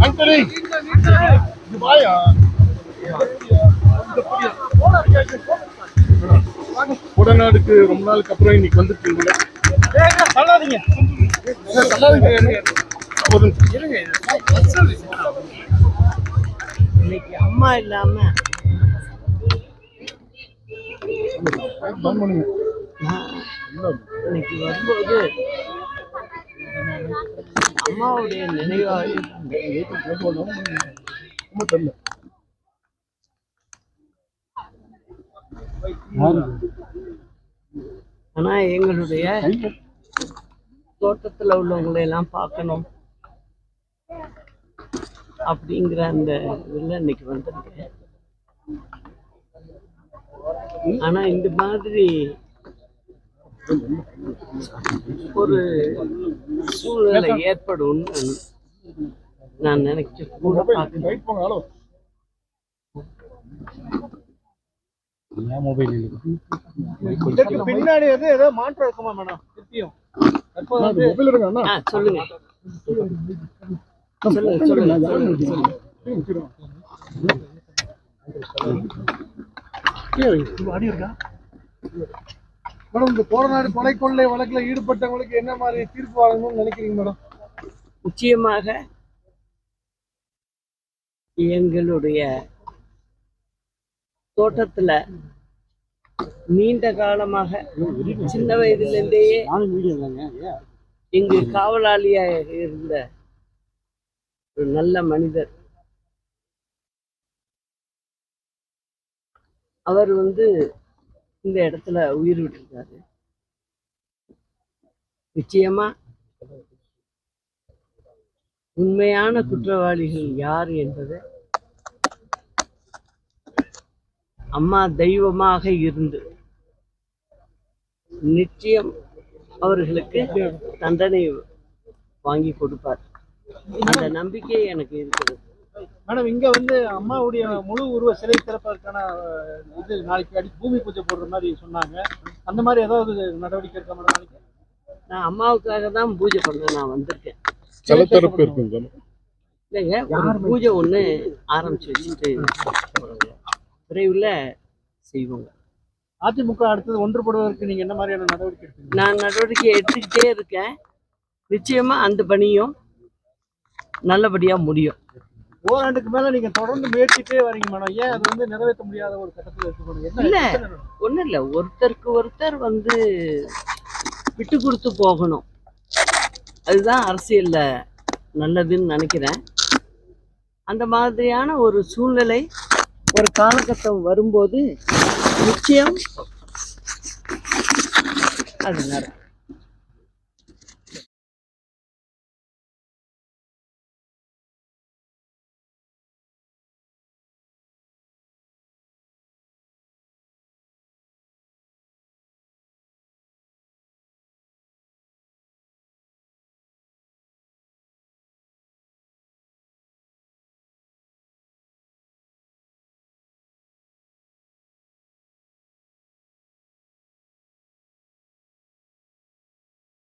ஆண்டனி இது வாயா. கொடநாடுக்கு ரொம்ப நாளுக்கு அப்புறம் இன்னைக்கு வந்துருக்கீங்க தள்ளாதீங்க. ஒரு இன்னைக்கு அம்மா இல்லாம இன்னைக்கு வரும்போது அம்மாவுடைய நினைவாக ரொம்ப தெரியல ஆனா எங்களுடைய தோட்டத்துல உள்ளவங்களை எல்லாம் பார்க்கணும் அப்படிங்கிற அந்த இதுல இன்னைக்கு வந்திருக்கேன். ஆனா இந்த மாதிரி ஒரு சூழ்நிலை ஏற்படும் நான் நினைச்சு கூட பின்னாடி வந்து ஏதோ மாற்றம் இருக்குமா மேடம் திருப்பியும். சொல்லுங்க. சொல்லுங்க சொல்லுங்க அடி இருக்கா? மேடம் இந்த கோரநாடு கொலை கொள்ளை வழக்குல ஈடுபட்டவங்களுக்கு என்ன மாதிரி தீர்ப்பு வழங்கணும்னு நினைக்கிறீங்க மேடம்? நிச்சயமாக எங்களுடைய தோட்டத்துல நீண்ட காலமாக சின்ன வயதிலிருந்தே இங்கு காவலாளியாக இருந்த ஒரு நல்ல மனிதர். அவர் வந்து இந்த இடத்துல உயிர் விட்டுருக்காரு. நிச்சயமா உண்மையான குற்றவாளிகள் யார் என்பது அம்மா தெய்வமாக இருந்து நிச்சயம் அவர்களுக்கு தண்டனை வாங்கி கொடுப்பார். அந்த நம்பிக்கை எனக்கு இருக்கிறது. மேடம் இங்க வந்து அம்மாவுடைய முழு உருவ சிலை திறப்பதற்கான இது நாளைக்கு அடி பூமி பூஜை போடுற மாதிரி சொன்னாங்க. அந்த மாதிரி ஏதாவது நடவடிக்கை இருக்கா மேடம் நாளைக்கு? நான் அம்மாவுக்காக தான் பூஜை பண்ண நான் வந்திருக்கேன். ஜலத்தரப்பு இருக்குங்க இல்லைங்க ஒரு பூஜை ஒன்று ஆரம்பிச்சு வச்சுட்டு. விரைவில் செய்வோங்க. அதிமுக அடுத்தது ஒன்றுபடுவதற்கு நீங்க என்ன மாதிரியான நடவடிக்கை எடுப்பீங்க நான் நடவடிக்கை எடுத்துக்கிட்டே இருக்கேன். நிச்சயமா அந்த பணியும் நல்லபடியா முடியும். ஓராண்டுக்கு மேல நீங்க தொடர்ந்து முயற்சிட்டே வரீங்க மேடம். ஏன் அது வந்து நிறைவேற்ற முடியாத ஒரு கட்டத்துல இருக்கு மேடம்? இல்ல. ஒன்றும் இல்லை. ஒருத்தருக்கு ஒருத்தர் வந்து விட்டு கொடுத்து போகணும். அதுதான் அரசியல்ல நல்லதுன்னு நினைக்கிறேன். அந்த மாதிரியான ஒரு சூழ்நிலை ஒரு காலகட்டம் வரும்போது நிச்சயம் அது நடக்கும்.